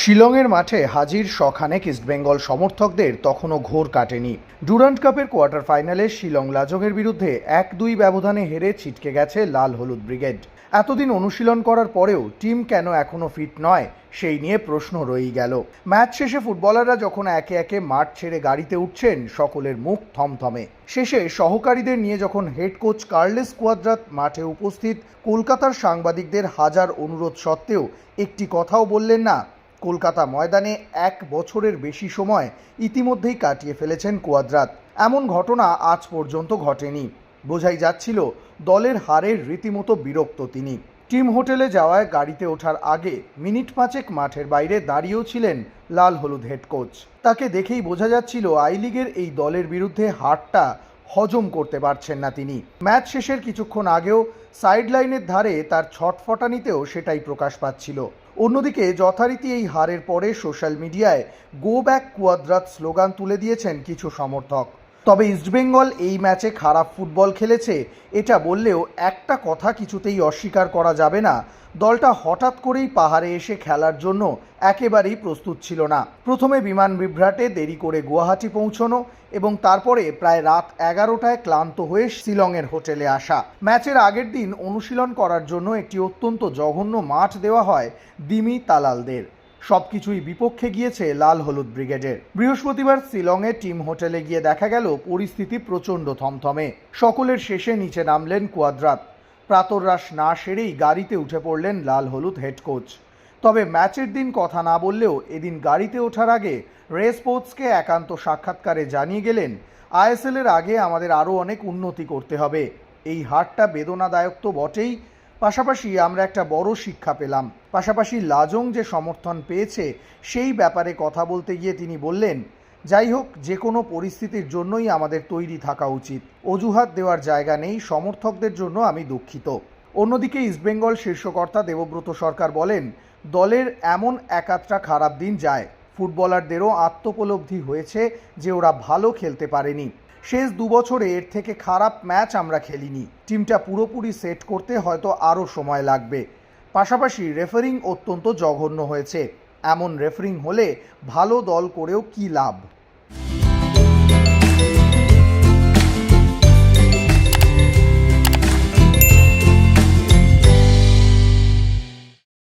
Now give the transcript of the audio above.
শিলংয়ের মাঠে হাজির শখানেক ইস্টবেঙ্গল সমর্থকদের তখনও ঘোর কাটেনি। ডুরান্ট কাপের কোয়ার্টার ফাইনালে শিলং লাজংয়ের বিরুদ্ধে এক দুই ব্যবধানে হেরে ছিটকে গেছে লাল হলুদ ব্রিগেড। এতদিন অনুশীলন করার পরেও টিম কেন এখনও ফিট নয়, সেই নিয়ে প্রশ্ন রয়েই গেল। ম্যাচ শেষে ফুটবলাররা যখন একে একে মাঠ ছেড়ে গাড়িতে উঠছেন, সকলের মুখ থমথমে। শেষে সহকারীদের নিয়ে যখন হেড কোচ কার্লেস কুয়াদ্রাত মাঠে উপস্থিত, কলকাতার সাংবাদিকদের হাজার অনুরোধ সত্ত্বেও একটি কথাও বললেন না কলকাতা ময়দানে এক বছরের বেশি সময় ইতিমধ্যেই কাটিয়ে ফেলেছেন কুয়াদ্রাত। এমন ঘটনা আজ পর্যন্ত ঘটেনি। বোঝাই যাচ্ছিল দলের হারের রীতিমতো বিরক্ত তিনি। টিম হোটেলে যাওয়ায় গাড়িতে ওঠার আগে মিনিট পাঁচেক মাঠের বাইরে দাঁড়িয়েও ছিলেন লাল হলুদ হেড কোচ। তাকে দেখেই বোঝা যাচ্ছিল আই লিগের এই দলের বিরুদ্ধে হারটা হজম করতে পারছেন না তিনি। ম্যাচ শেষের কিছুক্ষণ আগেও সাইড লাইনের ধারে তার ছটফটানিতেও সেটাই প্রকাশ পাচ্ছিল। অন্যদিকে যথারীতি এই হারের পরে সোশ্যাল মিডিয়ায় গো ব্যাক কুয়াদ্রাত স্লোগান তুলে দিয়েছেন কিছু সমর্থক। তবে ইস্টবেঙ্গল এই ম্যাচে খারাপ ফুটবল খেলেছে, এটা বললেও একটা কথা কিছুতেই অস্বীকার করা যাবে না দলটা হঠাৎ করেই পাহাড়ে এসে খেলার জন্য একেবারেই প্রস্তুত ছিল না। প্রথমে বিমান বিভ্রাটে দেরি করে গুয়াহাটি পৌঁছনো এবং তারপরে প্রায় রাত এগারোটায় ক্লান্ত হয়ে শিলংয়ের হোটেলে আসা। ম্যাচের আগের দিন অনুশীলন করার জন্য একটি অত্যন্ত জঘন্য মাঠ দেওয়া হয় দিমি তালালদের। সবকিছুই বিপক্ষে গিয়েছে লাল হলুদ ব্রিগেডের। বৃহস্পতিবার শিলংয়ে টিম হোটেলে গিয়ে দেখা গেল, পরিস্থিতি প্রচণ্ড থমথমে। সকলের শেষে নিচে নামলেন কুয়াদ্রাত। প্রাতরাশ না সেরেই গাড়িতে উঠে পড়লেন লাল হলুদ হেড কোচ। তবে ম্যাচের দিন কথা না বললেও এদিন গাড়িতে ওঠার আগে রে স্পোর্টসকে একান্ত সাক্ষাৎকারে জানিয়ে গেলেন, আইএসএল এর আগে আমাদের আরও অনেক উন্নতি করতে হবে। এই হারটা বেদনাদায়ক তো বটেই, পাশাপাশি আমরা একটা বড় শিক্ষা পেলাম। পাশাপাশি লাজং যে সমর্থন পেয়েছে, সেই ব্যাপারে কথা বলতে গিয়ে তিনি বললেন যাই হোক, যে কোনো পরিস্থিতির জন্যই আমাদের তৈরি থাকা উচিত। অজুহাত দেওয়ার জায়গা নেই, সমর্থকদের জন্য আমি দুঃখিত। অন্যদিকে ইস্টবেঙ্গল শীর্ষকর্তা দেবব্রত সরকার বলেন, দলের এমন একাত্রা খারাপ দিন যায়। ফুটবলারদেরও আত্মোপলব্ধি হয়েছে যে ওরা ভালো খেলতে পারেনি। শেষ দুবছরে এর থেকে খারাপ ম্যাচ আমরা খেলিনি। টিমটা পুরোপুরি সেট করতে হয়তো আরও সময় লাগবে। পাশাপাশি রেফারিং অত্যন্ত জঘন্য হয়েছে। এমন রেফারিং হলে ভালো দল করেও কি লাভ? Bye.